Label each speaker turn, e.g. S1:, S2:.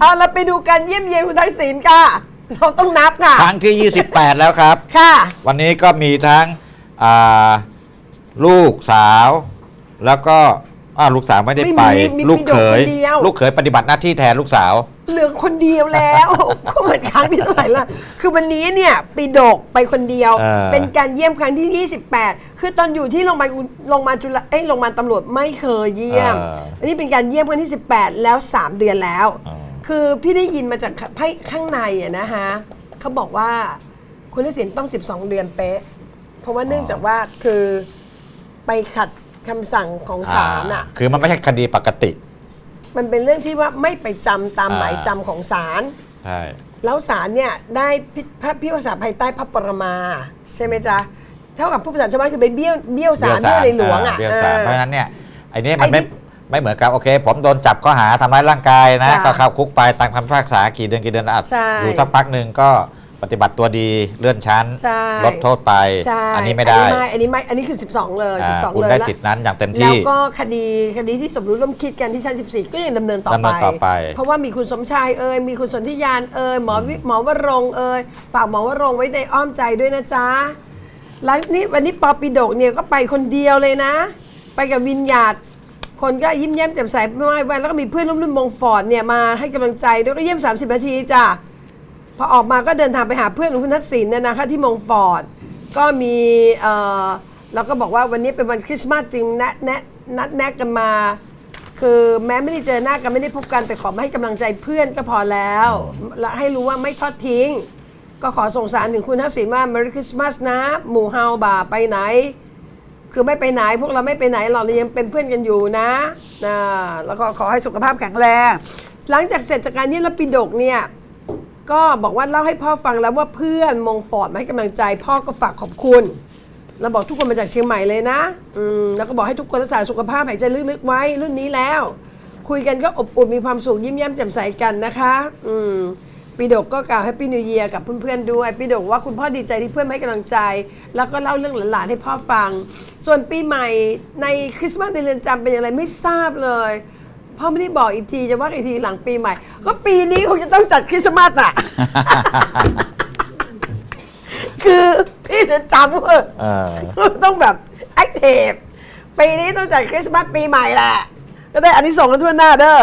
S1: เอาเราไปดูการเยี่ยมเยียนคุณทักษิณค่ะ เราต้องนับค่ะ
S2: ครั้งที่ 28 แล้วครับ
S1: ค่ะ
S2: วันนี้ก็มีทั้งอ่าลูกสาว แล้วก็อ่าลูกสาวไม่ได้ไป
S1: ไม่มีมี
S2: ลูกเขย
S1: พี่โด่งคนเดียว
S2: ลูกเขยปฏิบัติหน้าที่แทนลูกสาว
S1: เหลือคนเดียวแล้ว ก็เหมือนครั้งที่เท่าไหร่ละคือวันนี้เนี่ยปีดกไปคนเดียว
S2: เออ
S1: เป็นการเยี่ยมครั้งที่ 28 คือตอนอยู่ที่โรงพยาบาลโรงพยาบาลจุฬาเอ้ยโรงพยาบาลตำรวจไม่เคยเยี่ยม อันนี้เป็นการเยี่ยมครั้งที่ 18 แล้ว 3 เดือนแล้ว คือพี่ได้ยินมาจากไพ่ข้างในอะนะฮะเขาบอกว่าคุณทักษิณต้อง 12 เดือนเป๊ะ เพราะว่าเนื่องจากว่าคือไปขัดคำสั่งของศาลอะ
S2: คือมันไม่ใช่คดีปกติ
S1: มันเป็นเรื่องที่ว่าไม่ไปจำตาม
S2: อ่า
S1: หมายจำของศาล
S2: ใช่
S1: แล้วศาลเนี่ยได้พิพระพิพากษาภายใต้พระปรมาใช่ไหมจ๊ะ เท่ากับผู้ประชาชนคือไปเบี้ยวเบี้ยวศาลเบี้ยวในหลวงอะ
S2: เบี้ยวศาล
S1: เออ
S2: เพราะฉะนั้นเนี่ยไอ้นี่
S1: ไอ้
S2: มันไม่
S1: ที่
S2: ไม่เหมือนกับโอเค ผมโดนจับข้อหาทำร้ายร่างกายนะ
S1: ค่ะ
S2: ก็เข้าคุกไปตามคำพิพากษากี่เดือนกี่เดือนอัด
S1: ใช่
S2: อยู่สักพักหนึ่งก็ปฏิบัติตัวดีเลื่อนชั้น
S1: ใช่
S2: ลดโทษไป
S1: ใช่
S2: อันนี้ไม่ได้
S1: อันนี้ไม่ อันนี้คือ 12 เลย
S2: อ่า
S1: 12
S2: คุณ
S1: เลย
S2: ได้
S1: แล้ว
S2: สิทธินั้นอย่างเต็ม
S1: แล้ว
S2: ที่
S1: ก็คดีคดีที่สมรู้ร่วมคิดกันที่ชั้น 14 ก็ยังดำเนินต่อ
S2: ดำเนิ
S1: ไป
S2: นต่อไป
S1: เพราะว่ามีคุณสมชายเอ่ยมีคุณสนธิยานเอ่ยหมอวิหมอวรงค์เอ่ยฝากหมอวรงค์ไว้ในอ้อมใจด้วยนะจ๊ะแล้วนี่วันนี้ปอปิดกเนี่ยก็ไปคนเดียวเลยนะ ไปกับวินญาต คนก็ยิ้มแย้มแจ่มใสไม่ไหวแล้วก็มีเพื่อนร่วมรุ่นมงฟอร์ดเนี่ยมาให้กำลังใจด้วยก็เยี่ยม 30 นาทีจ้ะพอออกมาก็เดินทางไปหาเพื่อนของคุณทักษิณเนี่ยนะคะที่มงฟอร์ดก็มีเออเราก็บอกว่าวันนี้เป็นวันคริสต์มาสจริงแนะแนะนัดแนะกันมา คือแม้ไม่ได้เจอหน้ากันไม่ได้พบกันแต่ขอมาให้กำลังใจเพื่อนก็พอแล้วและให้รู้ว่าไม่ทอดทิ้ง ก็ขอส่งสารถึงคุณทักษิณว่า Merry Christmas นะ หมู่เฮาบ่าไปไหน คือไม่ไปไหนพวกเราไม่ไปไหนเราเรายังเป็นเพื่อนกันอยู่นะนะแล้วก็ขอให้สุขภาพแข็งแรงหลังจากเสร็จจากการเยี่ยมรับปิดกเนี่ยก็บอกว่าเล่าให้พ่อฟังแล้วว่าเพื่อนมงฟอร์ดมาให้กำลังใจ พ่อก็ฝากขอบคุณแล้วบอกทุกคนมาจากเชียงใหม่เลยนะอืมแล้วก็บอกให้ทุกคนรักษาสุขภาพหายใจลึกๆไว้รุ่นนี้แล้ว คุยกันก็อบอุ่นมีความสุขยิ้มแย้มแจ่มใสกันนะคะ อืม ปีดกก็กล่าวให้ปีนิวเยียกับเพื่อนๆด้วยปีดกว่าคุณพ่อดีใจที่เพื่อนให้กำลังใจ แล้วก็เล่าเรื่องหลานๆให้พ่อฟัง ส่วนปีใหม่ในคริสต์มาสในเรือนจำเป็นอย่างไรไม่ทราบเลยพ่อไม่ได้บอกอีกทีจะว่าอีกทีหลังปีใหม่ ก็ปีนี้คงจะต้องจัดคริสต์มาสอะ คือพี่จะจำว่า
S2: เออ
S1: ต้องแบบแอคทีฟปีนี้ต้องจัดคริสต์มาสปีใหม่แหละ ก็ได้อันนี้ส่งส์กันทั่วหน้าเด้อ